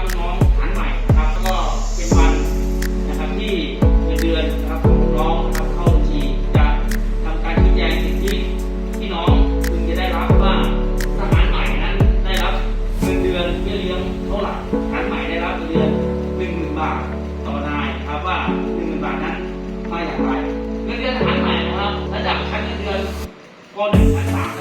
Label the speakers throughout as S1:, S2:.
S1: นะครับน้องๆฐานใหม่นะครับแล้วก็เป็นวันนะครับที่เงินเดือนนะครับของน้องนะครับเข้าบัญชีจะทำการชี้แจงสิทธิที่น้องพึงจะได้รับว่าทหารใหม่นั้นได้รับเงินเดือนเบี้ยเลี้ยงเท่าไหร่ทหารใหม่ได้รับเงินเดือนหนึ่งหมื่นบาทต่อนายครับว่าหนึ่งหมื่นบาทนั้นมาอย่างไรเงินเดือนทหารใหม่นะครับระดับชั้นเงินเดือนก็หนึ่งพันสาม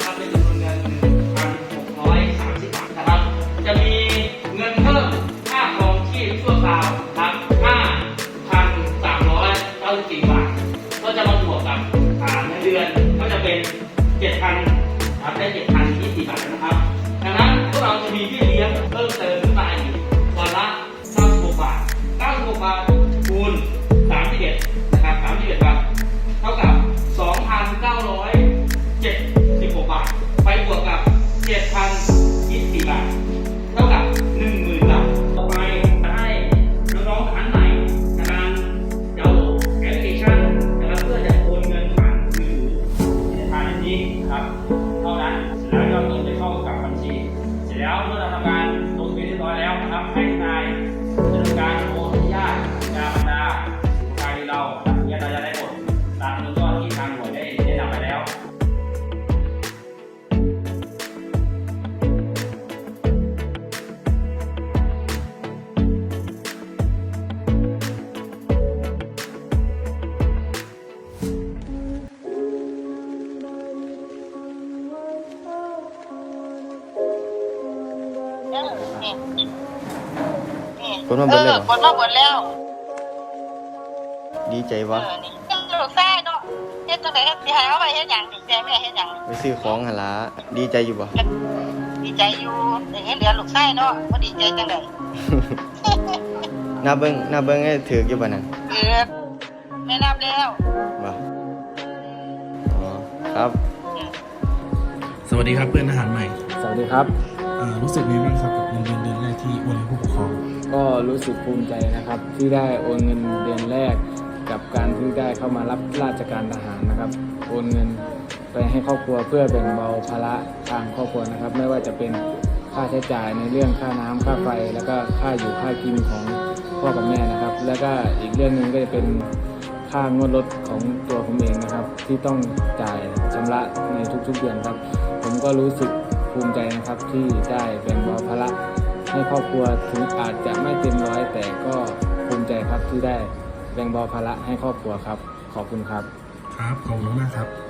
S1: ราวครับห้าพันสามร้อยเก้าสิบสี่บาท ก็จะมาบวกกับอ่าเงินเดือนก็จะเป็นเจ็ดพัน เสร็จแล้วเมื่อเราทำการลงทะเบียนเรียบร้อยแล้วนะครับให้นายดำเนินการโอนญาต
S2: คนมาเบิดเลยเหรอ
S3: ออคนมาเบิดแล้ว
S2: ดีใจ
S3: เอ
S2: วะ
S3: อนี่ลูกแซ่เนาะเฮ็ดจังได๋สิให้เอาไปเฮ็ดหยังนี่แซ่แม่เฮ็ดหยัง
S2: ไปซื้อของหนละดีใจอยู่บ่
S3: ดีใจอยู่ได้เห็นเหลือลูกแซ่เนาะบ่ดีใจจังได๋
S2: หน้าเบิ้งหน้าเบิ้งให้ถือกอยู่บ่นั่น
S3: เออแม่นับแล้ว
S2: บ่อ๋อครับ
S4: สวัสดีครับเพื่อนทหารใหม่
S5: สวัสดีครับ
S4: อ่า รู้สึกไงบ้างครับกับเงินเดือนเดือนแรกที่โอนให้ผู้ปกครอง
S5: ก็รู้สึกภูมิใจนะครับ ที่ได้โอนเงินเดือนแรก กับการที่ได้เข้ามารับราชการทหารนะครับ โอนเงินไปให้ครอบครัวเพื่อแบ่งเบาภาระทางครอบครัวนะครับ ไม่ว่าจะเป็นค่าใช้จ่ายในเรื่องค่าน้ำค่าไฟ แล้วก็ค่าอยู่ค่ากินของพ่อกับแม่นะครับ แล้วก็อีกเรื่องหนึ่งก็จะเป็นค่างวดรถของตัวผมเองนะครับ ที่ต้องจ่ายชำระในทุกๆเดือนครับ ผมก็รู้สึก ภูมิใจนะครับที่ได้แบ่งเบาภาระให้ครอบครัวถึงอาจจะไม่เต็มร้อยแต่ก็ภูมิใจครับที่ได้แบ่งเบาภาระให้ครอบครัวครับ ขอบคุณครับ
S4: ครับขอบคุณมากครับ